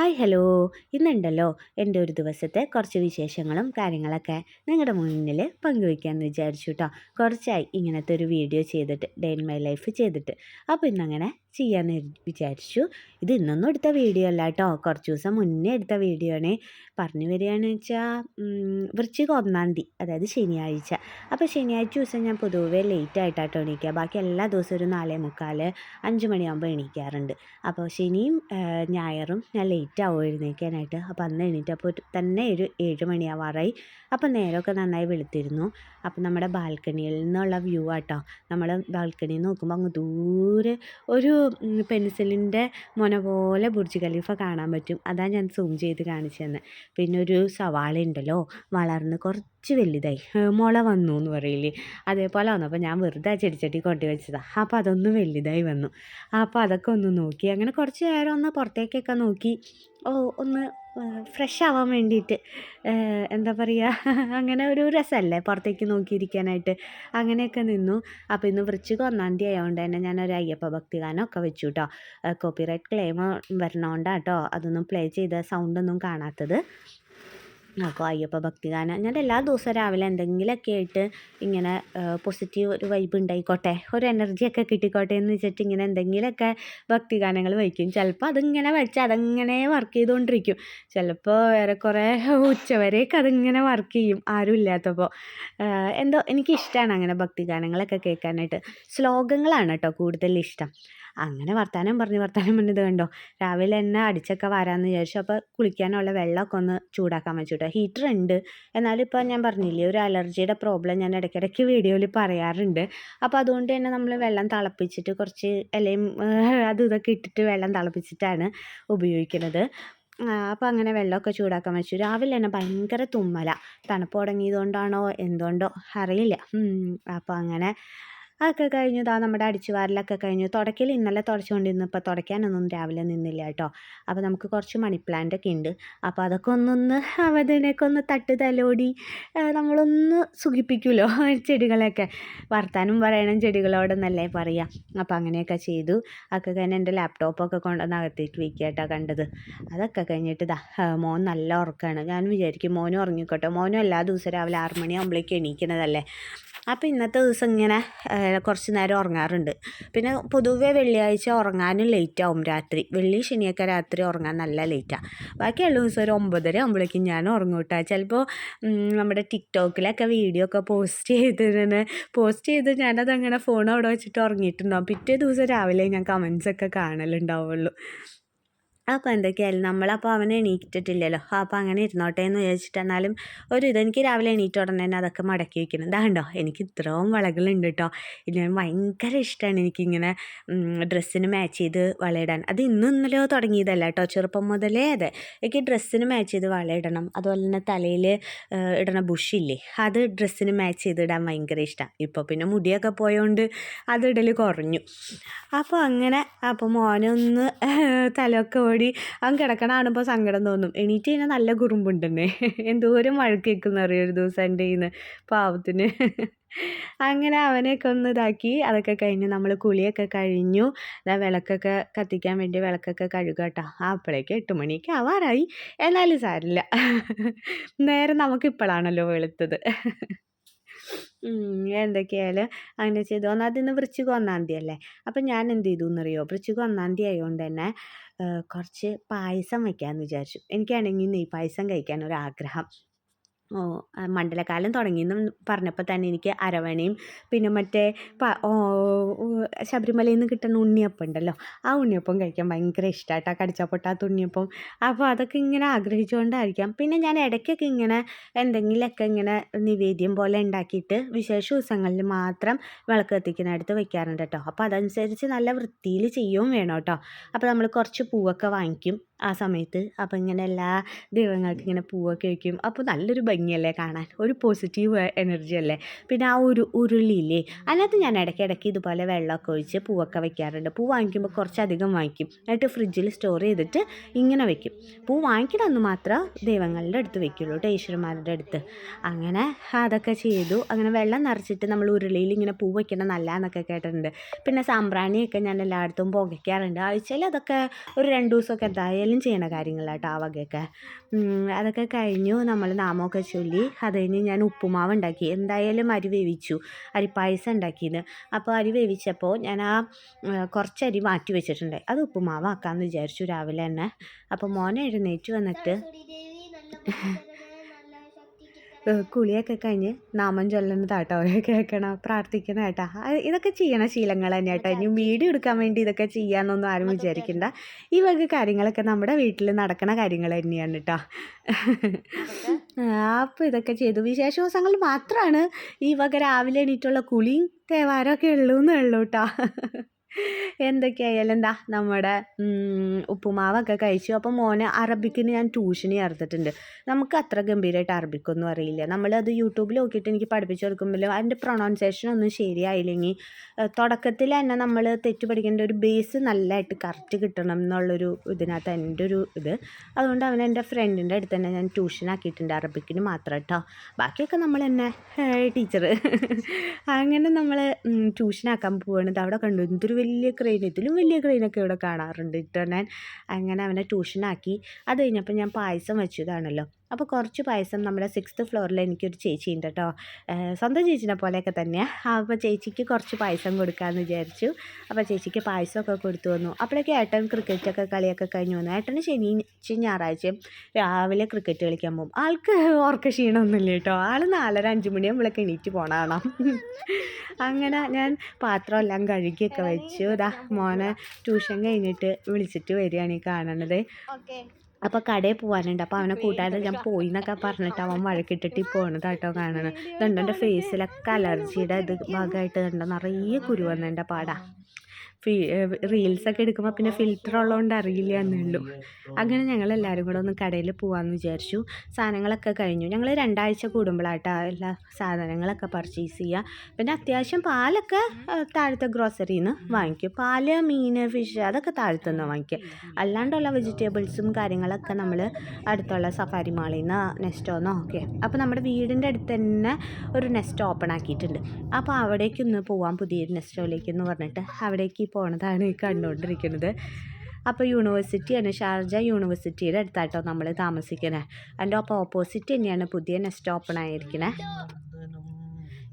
Hi hello. ഇന്നുണ്ടല്ലോ എന്റെ ഒരു ദിവസത്തെ കുറച്ച് വിശേഷങ്ങളും കാര്യങ്ങളൊക്കെ നിങ്ങളുടെ മുന്നിൽ പങ്കുവയ്ക്കാമെന്ന് വിചാരിച്ചു കേട്ടോ. കുറച്ചായി ഇങ്ങനത്തെ ഒരു വീഡിയോ ചെയ്തിട്ട് ഡേ ഇൻ മൈ ലൈഫ് ചെയ്തിട്ട്. അപ്പോൾ ഇന്നങ്ങനെ ചെയ്യാമെന്ന് വിചാരിച്ചു. ഇത് ഇന്നൊന്നും എടുത്ത വീഡിയോ അല്ല കേട്ടോ. കുറച്ച് ദിവസം മുന്നേ എടുത്ത വീഡിയോ ആണ്. പറഞ്ഞു വരികയാണെന്ന് വെച്ചാൽ വൃശ്ചിക ഒന്നാം തീയതി അതായത് ശനിയാഴ്ച. അപ്പോൾ ശനിയാഴ്ച ദിവസം ഞാൻ പൊതുവേ ലേറ്റ് ആയിട്ടാട്ടോ എണീക്കുക ബാക്കി എല്ലാ ദിവസവും ഒരു നാലേ മുക്കാൽ അഞ്ച് മണിയാകുമ്പോൾ എണീക്കാറുണ്ട്. അപ്പോൾ ശനിയും ഞായറും ഞാൻ ലേറ്റ് ആവും എഴുന്നേൽക്കാനായിട്ട് അപ്പോൾ അന്ന് എണീറ്റപ്പോൾ തന്നെ ഒരു ഏഴ് മണിയാവാറായി. അപ്പോൾ നേരമൊക്കെ നന്നായി വെളുത്തിരുന്നു. അപ്പോൾ നമ്മുടെ ബാൽക്കണിയിൽ നിന്നുള്ള വ്യൂ ആട്ടോ. നമ്മൾ ബാൽക്കണിയിൽ നോക്കുമ്പോൾ അങ്ങ് ദൂരെ ഒരു പെൻസിലിന്റെ മുന പോലെ ബുർജ് ഖലീഫ കാണാൻ പറ്റും. അതാണ് ഞാൻ സൂം ചെയ്ത് കാണിച്ചു തന്നെ പിന്നെ ഒരു സവാള ഉണ്ടല്ലോ വളർന്ന് കുറച്ച് വലുതായി. മുള വന്നു എന്ന് പറയില്ലേ അതേപോലെ വന്നു അപ്പോൾ ഞാൻ വെറുതെ ചെടിച്ചട്ടി കൊണ്ടു വെച്ചതാണ് അപ്പോൾ അതൊന്ന് വലുതായി വന്നു. അപ്പോൾ അതൊക്കെ ഒന്ന് നോക്കി. അങ്ങനെ കുറച്ച് നേരം ഒന്ന് പുറത്തേക്കൊക്കെ നോക്കി. ഓ ഒന്ന് ഫ്രഷ് ആവാൻ വേണ്ടിയിട്ട് എന്താ പറയുക അങ്ങനെ ഒരു രസമല്ലേ പുറത്തേക്ക് നോക്കിയിരിക്കാനായിട്ട്. അങ്ങനെയൊക്കെ നിന്നു. അപ്പോൾ ഇന്ന് വൃശ്ചിക ഒന്നാം തീയതി ആയതുകൊണ്ട് തന്നെ ഞാനൊരു അയ്യപ്പ ഭക്തി ഗാനമൊക്കെ വെച്ചു കേട്ടോ കോപ്പിറൈറ്റ് ക്ലെയിം വരണോണ്ടാട്ടോ. അതൊന്നും പ്ലേ ചെയ്ത സൗണ്ടൊന്നും കാണാത്തത്. അപ്പോൾ അയ്യപ്പ ഭക്തിഗാനം. ഞാൻ എല്ലാ ദിവസവും രാവിലെ എന്തെങ്കിലുമൊക്കെ ആയിട്ട് ഇങ്ങനെ പോസിറ്റീവ് ഒരു വൈബ് ഉണ്ടായിക്കോട്ടെ ഒരു എനർജിയൊക്കെ കിട്ടിക്കോട്ടെ എന്ന് വെച്ചിട്ട് ഇങ്ങനെ എന്തെങ്കിലുമൊക്കെ ഭക്തിഗാനങ്ങൾ വയ്ക്കും ചിലപ്പോൾ അതിങ്ങനെ വെച്ച് അതങ്ങനെ വർക്ക് ചെയ്തുകൊണ്ടിരിക്കും ചിലപ്പോൾ ഏറെക്കുറെ ഉച്ചവരെയൊക്കെ അതിങ്ങനെ വർക്ക് ചെയ്യും ആരും ഇല്ലാത്തപ്പോൾ എന്തോ എനിക്കിഷ്ടമാണ് അങ്ങനെ ഭക്തിഗാനങ്ങളൊക്കെ കേൾക്കാനായിട്ട്. ശ്ലോകങ്ങളാണ് കേട്ടോ കൂടുതൽ ഇഷ്ടം അങ്ങനെ വർത്താനം പറഞ്ഞ് വർത്താനം പറഞ്ഞത് കണ്ടോ? രാവിലെ തന്നെ അടിച്ചൊക്കെ വരാമെന്ന് വിചാരിച്ചു. അപ്പോൾ കുളിക്കാനുള്ള വെള്ളമൊക്കെ ഒന്ന് ചൂടാക്കാൻ വെച്ചു കേട്ടോ ഹീറ്റർ ഉണ്ട്. എന്നാലും ഇപ്പോൾ ഞാൻ പറഞ്ഞില്ലേ ഒരു അലർജിയുടെ പ്രോബ്ലം ഞാൻ ഇടയ്ക്കിടയ്ക്ക് വീഡിയോയിൽ പറയാറുണ്ട്. അപ്പോൾ അതുകൊണ്ട് തന്നെ നമ്മൾ വെള്ളം തിളപ്പിച്ചിട്ട് കുറച്ച് ഇലയും അതും ഇതൊക്കെ ഇട്ടിട്ട് വെള്ളം തിളപ്പിച്ചിട്ടാണ് ഉപയോഗിക്കുന്നത്. അപ്പോൾ അങ്ങനെ വെള്ളമൊക്കെ ചൂടാക്കാൻ വെച്ചു. രാവിലെ തന്നെ ഭയങ്കര തുമ്മല. തണുപ്പ് തുടങ്ങിയതുകൊണ്ടാണോ എന്തുകൊണ്ടോ അറിയില്ല. അപ്പോൾ അങ്ങനെ അതൊക്കെ കഴിഞ്ഞു. ഇതാ നമ്മുടെ അടിച്ചുവാരലൊക്കെ കഴിഞ്ഞു. തുടക്കൽ ഇന്നലെ തുടച്ചുകൊണ്ടിരുന്നു ഇപ്പോൾ തുടയ്ക്കാനൊന്നും രാവിലെ നിന്നില്ല കേട്ടോ. അപ്പോൾ നമുക്ക് കുറച്ച് മണി പ്ലാന്റ് ഒക്കെ ഉണ്ട്. അപ്പോൾ അതൊക്കെ ഒന്നൊന്ന് അവതിനൊക്കെ ഒന്ന് തട്ട് തലോടി നമ്മളൊന്ന് സുഖിപ്പിക്കുമല്ലോ ചെടികളൊക്കെ വർത്താനം പറയണം ചെടികളോടെന്നല്ലേ പറയാം. അപ്പോൾ അങ്ങനെയൊക്കെ ചെയ്തു. അതൊക്കെ കഴിഞ്ഞ് എന്റെ ലാപ്ടോപ്പൊക്കെ കൊണ്ടുവന്ന് അകത്തേക്ക് വയ്ക്കുക കണ്ടത്. അതൊക്കെ കഴിഞ്ഞിട്ട് ദാ മോൻ നല്ല ഉറക്കമാണ് ഞാൻ വിചാരിക്കും മോനും ഉറങ്ങിക്കോട്ടെ. മോനും എല്ലാ ദിവസവും രാവിലെ ആറ് മണിയാകുമ്പോഴേക്കും എണീക്കണതല്ലേ. അപ്പോൾ ഇന്നത്തെ ദിവസം ഇങ്ങനെ കുറച്ച് നേരം ഉറങ്ങാറുണ്ട്. പിന്നെ പൊതുവെ വെള്ളിയാഴ്ച ഉറങ്ങാനും ലേറ്റ് ആവും രാത്രി. വെള്ളി ശനിയൊക്കെ രാത്രി ഉറങ്ങാൻ നല്ല ലേറ്റാണ് ബാക്കിയുള്ള ദിവസം ഒരു ഒമ്പതര ആകുമ്പോഴേക്കും ഞാൻ ഉറങ്ങും കേട്ടോ ചിലപ്പോൾ നമ്മുടെ ടിക്ടോക്കിലൊക്കെ വീഡിയോ ഒക്കെ പോസ്റ്റ് ചെയ്തിരുന്ന് പോസ്റ്റ് ചെയ്ത് ഞാനത് അങ്ങനെ ഫോൺ അവിടെ വെച്ചിട്ട് ഉറങ്ങിയിട്ടുണ്ടാവും. പിറ്റേ ദിവസം രാവിലെ ഞാൻ കമൻസ് ഒക്കെ കാണലുണ്ടാവുള്ളൂ. അപ്പോൾ എന്തൊക്കെയായാലും നമ്മളപ്പോൾ അവനെ എണീറ്റിട്ടില്ലല്ലോ. അപ്പോൾ അങ്ങനെ ഇരുന്നോട്ടെ എന്ന് വിചാരിച്ചിട്ട് എന്നാലും ഒരു ഇത് എനിക്ക് രാവിലെ എണീറ്റ ഉടനെ തന്നെ അതൊക്കെ മടക്കി വയ്ക്കണം ഇതാണ്ടോ എനിക്ക് ഇത്രയും വളകളുണ്ട് കേട്ടോ. ഞാൻ ഭയങ്കര ഇഷ്ടമാണ് എനിക്കിങ്ങനെ ഡ്രസ്സിന് മാച്ച് ചെയ്ത് വളയിടാൻ. അത് ഇന്നും ഇന്നലെയോ തുടങ്ങിയതല്ല കേട്ടോ. ചെറുപ്പം മുതലേ അതെ. എനിക്ക് ഡ്രസ്സിന് മാച്ച് ചെയ്ത് വളയിടണം. അതുപോലെ തന്നെ തലയിൽ ഇടണ ബുഷില്ലേ? അത് ഡ്രസ്സിന് മാച്ച് ചെയ്ത് ഇടാൻ ഭയങ്കര ഇഷ്ടമാണ് ഇപ്പോൾ പിന്നെ മുടിയൊക്കെ പോയതുകൊണ്ട് അത് ഇടൽ കുറഞ്ഞു. അപ്പോൾ അങ്ങനെ അപ്പോൾ മോനൊന്ന് തലയൊക്കെ ഓടി അവൻ കിടക്കണ സങ്കടം തോന്നും. എണീറ്റ് കഴിഞ്ഞാൽ നല്ല കുറുമ്പുണ്ട് തന്നെ എന്തോരം വഴക്ക് കേൾക്കുന്ന അറിയാം ഒരു ദിവസം എന്റെ നിന്ന് പാവത്തിന്. അങ്ങനെ അവനെയൊക്കെ ഒന്ന് ഇതാക്കി അതൊക്കെ കഴിഞ്ഞ് നമ്മൾ കുളിയൊക്കെ കഴിഞ്ഞു. അതാ വിളക്കൊക്കെ കത്തിക്കാൻ വേണ്ടി വിളക്കൊക്കെ കഴുകുക കേട്ടോ. അപ്പോഴേക്ക് എട്ട് മണിയൊക്കെ ആവാറായി. എന്നാലും സാരില്ല നേരെ നമുക്കിപ്പോഴാണല്ലോ വെളുത്തത്. എന്തൊക്കെയായാലും അങ്ങനെ ചെയ്തു. ഒന്നാമത് ഇന്ന് വൃശ്ചികം ഒന്നാം തീയതി അല്ലേ അപ്പം ഞാൻ എന്ത് ചെയ്തു എന്നറിയോ? വൃശ്ചികം ഒന്നാം തീയതി ആയതുകൊണ്ട് തന്നെ കുറച്ച് പായസം വയ്ക്കാമെന്ന് വിചാരിച്ചു. എനിക്കാണെങ്കിൽ നെയ്യ് പായസം കഴിക്കാൻ ഒരാഗ്രഹം. ഓ മണ്ഡലകാലം തുടങ്ങിയെന്നും പറഞ്ഞപ്പോൾ തന്നെ എനിക്ക് അരവണയും പിന്നെ മറ്റേ ശബരിമലയിൽ നിന്ന് കിട്ടുന്ന ഉണ്ണിയപ്പം ഉണ്ടല്ലോ ആ ഉണ്ണിയപ്പം കഴിക്കാൻ ഭയങ്കര ഇഷ്ടമായിട്ടാ കടിച്ച പൊട്ടാത്ത ഉണ്ണിയപ്പം. അപ്പോൾ അതൊക്കെ ഇങ്ങനെ ആഗ്രഹിച്ചുകൊണ്ടായിരിക്കാം. പിന്നെ ഞാൻ ഇടയ്ക്കൊക്കെ ഇങ്ങനെ എന്തെങ്കിലുമൊക്കെ ഇങ്ങനെ നിവേദ്യം പോലെ ഉണ്ടാക്കിയിട്ട് വിശേഷ ദിവസങ്ങളിൽ മാത്രം വിളക്ക് കത്തിക്കുന്നിടത്ത് വെക്കാറുണ്ട് കേട്ടോ. അപ്പോൾ അതനുസരിച്ച് നല്ല വൃത്തിയിൽ ചെയ്യുകയും വേണം കേട്ടോ. അപ്പോൾ നമ്മൾ കുറച്ച് പൂവൊക്കെ വാങ്ങിക്കും ആ സമയത്ത്. അപ്പോൾ ഇങ്ങനെ എല്ലാ ദൈവങ്ങൾക്കും ഇങ്ങനെ പൂവൊക്കെ വയ്ക്കും. അപ്പോൾ നല്ലൊരു ഭംഗിയല്ലേ കാണാൻ? ഒരു പോസിറ്റീവ് എനർജി അല്ലേ? പിന്നെ ആ ഒരു ഉരുളിയില്ലേ? അതിനകത്ത് ഞാൻ ഇടയ്ക്ക് ഇടയ്ക്ക് ഇതുപോലെ വെള്ളമൊക്കെ ഒഴിച്ച് പൂവൊക്കെ വയ്ക്കാറുണ്ട് പൂ വാങ്ങിക്കുമ്പോൾ കുറച്ചധികം വാങ്ങിക്കും. എന്നിട്ട് ഫ്രിഡ്ജിൽ സ്റ്റോർ ചെയ്തിട്ട് ഇങ്ങനെ വെക്കും. പൂ വാങ്ങിക്കണമെന്ന് മാത്രം ദൈവങ്ങളുടെ അടുത്ത് വെക്കുള്ളൂ കേട്ടോ ഈശ്വരന്മാരുടെ അടുത്ത്. അങ്ങനെ അതൊക്കെ ചെയ്തു. അങ്ങനെ വെള്ളം നിറച്ചിട്ട് നമ്മൾ ഉരുളിയിൽ ഇങ്ങനെ പൂ വയ്ക്കണം നല്ലതെന്നൊക്കെ കേട്ടിട്ടുണ്ട്. പിന്നെ സാമ്പ്രാണിയൊക്കെ ഞാൻ എല്ലായിടത്തും പുകയ്ക്കാറുണ്ട്. ആഴ്ചയിൽ അതൊക്കെ ഒരു രണ്ട് ദിവസമൊക്കെ എന്തായാലും ചെയ്യണ കാര്യങ്ങളാട്ടോ ആ വകയൊക്കെ. അതൊക്കെ കഴിഞ്ഞു. നമ്മൾ നാമമൊക്കെ ചൊല്ലി. അത് കഴിഞ്ഞ് ഞാൻ ഉപ്പുമാവ് ഉണ്ടാക്കി. എന്തായാലും അരി വേവിച്ചു. അരിപ്പായസം ഉണ്ടാക്കിയത് അപ്പോൾ അരി വേവിച്ചപ്പോൾ ഞാൻ ആ കുറച്ച് അരി മാറ്റി വെച്ചിട്ടുണ്ട്. അത് ഉപ്പുമാവാക്കാമെന്ന് വിചാരിച്ചു രാവിലെ തന്നെ. അപ്പോൾ മോനെ എഴുന്നേറ്റ് വന്നിട്ട് കുളിയൊക്കെ കഴിഞ്ഞ് നാമം ചൊല്ലുന്നതാട്ടോ കേൾക്കണം പ്രാർത്ഥിക്കണം കേട്ടോ. ഇതൊക്കെ ചെയ്യണ ശീലങ്ങൾ തന്നെ കേട്ടോ. ഇനി വീഡിയോ എടുക്കാൻ വേണ്ടി ഇതൊക്കെ ചെയ്യാമെന്നൊന്നും ആരും വിചാരിക്കണ്ട. ഈ വക കാര്യങ്ങളൊക്കെ നമ്മുടെ വീട്ടിൽ നടക്കണ കാര്യങ്ങൾ തന്നെയാണ് കേട്ടോ. അപ്പോൾ ഇതൊക്കെ ചെയ്തു. വിശേഷ ദിവസങ്ങൾ മാത്രമാണ് ഈ വക രാവിലെ എണീറ്റുള്ള കുളിയും തേവാരമൊക്കെ ഉള്ളൂ എന്നേ ഉള്ളൂ കേട്ടോ. എന്തൊക്കെയായാലും എന്താ നമ്മുടെ ഉപ്പുമാവൊക്കെ കഴിച്ചു. അപ്പോൾ മോനെ അറബിക്കിന് ഞാൻ ട്യൂഷന് ചേർത്തിട്ടുണ്ട്. നമുക്ക് അത്ര ഗംഭീരമായിട്ട് അറബിക്കൊന്നും അറിയില്ല. നമ്മളത് യൂട്യൂബിൽ നോക്കിയിട്ട് എനിക്ക് പഠിപ്പിച്ചു കൊടുക്കുമ്പോൾ അതിന്റെ പ്രൊണൗൺസിയേഷൻ ഒന്നും ശരിയായില്ലെങ്കിൽ തുടക്കത്തിൽ തന്നെ നമ്മൾ തെറ്റ് പഠിക്കേണ്ട ഒരു ബേസ് നല്ലതായിട്ട് കറക്റ്റ് കിട്ടണം എന്നുള്ളൊരു ഇതിനകത്ത് എന്റെ ഒരു ഇത്. അതുകൊണ്ട് അവൻ എന്റെ ഫ്രണ്ടിന്റെ അടുത്ത് തന്നെ ഞാൻ ട്യൂഷൻ ആക്കിയിട്ടുണ്ട് അറബിക്കിന് മാത്രം കേട്ടോ ബാക്കിയൊക്കെ നമ്മൾ തന്നെ ടീച്ചർ അങ്ങനെ നമ്മൾ ട്യൂഷനാക്കാൻ ഇത് അവിടെ കണ്ടു. എന്തൊരു വലിയ ക്രെയിൻ വലിയ ക്രെയിനൊക്കെ ഇവിടെ കാണാറുണ്ട്. കേട്ടോ ഞാൻ അങ്ങനെ അവനെ ട്യൂഷനാക്കി അത് കഴിഞ്ഞപ്പോൾ ഞാൻ പായസം വെച്ചതാണല്ലോ. അപ്പോൾ കുറച്ച് പായസം നമ്മുടെ സിക്സ്ത് ഫ്ലോറിൽ എനിക്കൊരു ചേച്ചി ഉണ്ട് കേട്ടോ സ്വന്തം ചേച്ചിനെ പോലെയൊക്കെ തന്നെയാണ് അപ്പോൾ ചേച്ചിക്ക് കുറച്ച് പായസം കൊടുക്കാമെന്ന് വിചാരിച്ചു. അപ്പോൾ ചേച്ചിക്ക് പായസമൊക്കെ കൊടുത്തു വന്നു. അപ്പോഴൊക്കെ ഏട്ടൻ ക്രിക്കറ്റൊക്കെ കളിയൊക്കെ കഴിഞ്ഞു വന്നു. ഏട്ടന് ശനി ഞായറാഴ്ചയും രാവിലെ ക്രിക്കറ്റ് കളിക്കാൻ പോകും. ആൾക്ക് ഓർക്ക ക്ഷീണമൊന്നുമില്ല കേട്ടോ. ആൾ നാലര അഞ്ച് മണിയാകുമ്പോഴൊക്കെ എണീറ്റ് പോകണം അങ്ങനെ ഞാൻ പാത്രമെല്ലാം കഴുകിയൊക്കെ വെച്ചു. ഇതാ മോനെ ട്യൂഷൻ കഴിഞ്ഞിട്ട് വിളിച്ചിട്ട് വരികയാണ് ഈ കാണണത് അപ്പോൾ കടയിൽ പോകാനുണ്ട് അപ്പോൾ അവനെ കൂട്ടാതെ ഞാൻ പോയി എന്നൊക്കെ പറഞ്ഞിട്ട് അവൻ വഴക്കിട്ടിട്ട് പോണത് കേട്ടോ കാണണം ഇതുണ്ട് എന്റെ ഫേസിലൊക്കെ അലർജിയുടെ ഇത് ഭാഗമായിട്ട് കണ്ടോ നിറയെ കുരു വന്നെന്റെ പാടാ. ഫീ റീൽസൊക്കെ എടുക്കുമ്പോൾ പിന്നെ ഫിൽറ്റർ ഉള്ളതുകൊണ്ട് അറിയില്ല എന്നുള്ളൂ. അങ്ങനെ ഞങ്ങൾ എല്ലാവരും കൂടെ ഒന്ന് കടയിൽ പോകാമെന്ന് വിചാരിച്ചു. സാധനങ്ങളൊക്കെ കഴിഞ്ഞു. ഞങ്ങൾ രണ്ടാഴ്ച കൂടുമ്പോഴാട്ടോ എല്ലാ സാധനങ്ങളൊക്കെ പർച്ചേസ് ചെയ്യുക പിന്നെ അത്യാവശ്യം പാലൊക്കെ താഴത്തെ ഗ്രോസറിയിൽ നിന്ന് വാങ്ങിക്കും. പാൽ മീൻ ഫിഷ് അതൊക്കെ താഴത്തു നിന്ന് വാങ്ങിക്കും. അല്ലാണ്ടുള്ള വെജിറ്റബിൾസും കാര്യങ്ങളൊക്കെ നമ്മൾ അടുത്തുള്ള സഫാരി മാളിൽ നിന്ന് നെസ്റ്റോന്നോ ഒക്കെ. അപ്പോൾ നമ്മുടെ വീടിന്റെ അടുത്ത് തന്നെ ഒരു നെസ്റ്റ് ഓപ്പൺ ആക്കിയിട്ടുണ്ട്. അപ്പോൾ അവിടേക്കൊന്ന് പോവാം പുതിയൊരു നെസ്റ്റോയിലേക്ക് എന്ന് പറഞ്ഞിട്ട് അവിടേക്ക് പോണതാണ് ഈ കണ്ടുകൊണ്ടിരിക്കുന്നത് അപ്പോൾ യൂണിവേഴ്സിറ്റിയാണ് ഷാർജ യൂണിവേഴ്സിറ്റിയുടെ അടുത്തായിട്ടോ നമ്മൾ താമസിക്കുന്നത് അതിന്റെ ഒപ്പം ഓപ്പോസിറ്റ് തന്നെയാണ് പുതിയ നെസ്റ്റ് ഓപ്പൺ ആയിരിക്കുന്നത്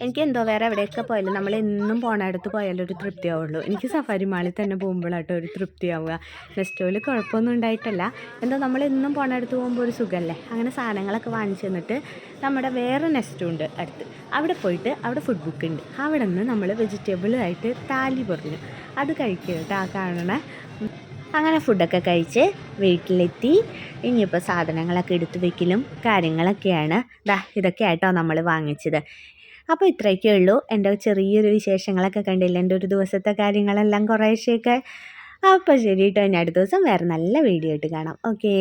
എനിക്ക് എന്തോ വേറെ എവിടെയൊക്കെ പോയാലും നമ്മൾ എന്നും പോണയിടത്ത് പോയാലും ഒരു തൃപ്തിയാവുള്ളൂ എനിക്ക് സഫാരി മാളിൽ തന്നെ പോകുമ്പോഴാട്ടോ ഒരു തൃപ്തിയാവുക നെസ്റ്റോയിൽ കുഴപ്പമൊന്നും ഉണ്ടായിട്ടല്ല. എന്തോ നമ്മൾ എന്നും പോണയിടത്ത് പോകുമ്പോൾ ഒരു സുഖമല്ലേ? അങ്ങനെ സാധനങ്ങളൊക്കെ വാങ്ങിച്ചു തന്നിട്ട് നമ്മുടെ വേറെ നെസ്റ്റും ഉണ്ട് അടുത്ത്. അവിടെ പോയിട്ട് അവിടെ ഫുഡ് ബുക്ക് ഉണ്ട്. അവിടെ നിന്ന് നമ്മൾ വെജിറ്റബിളായിട്ട് താലി പറഞ്ഞു. അത് കഴിക്കുക കേട്ടോ ആ കാണണ. അങ്ങനെ ഫുഡൊക്കെ കഴിച്ച് വീട്ടിലെത്തി. ഇനിയിപ്പോൾ സാധനങ്ങളൊക്കെ എടുത്തു വെക്കലും കാര്യങ്ങളൊക്കെയാണ്. ദാ ഇതൊക്കെ ആയിട്ടോ നമ്മൾ വാങ്ങിച്ചത്. അപ്പോൾ ഇത്രയൊക്കെ ഉള്ളൂ. എന്റെ ചെറിയൊരു വിശേഷങ്ങളൊക്കെ കണ്ടില്ല? എന്റെ ഒരു ദിവസത്തെ കാര്യങ്ങളെല്ലാം കുറേശ്ശെയൊക്കെ. അപ്പോൾ ശരി കേട്ടോ ഇനി അടുത്ത ദിവസം വേറെ നല്ല വീഡിയോ ആയിട്ട് കാണാം. ഓക്കേ.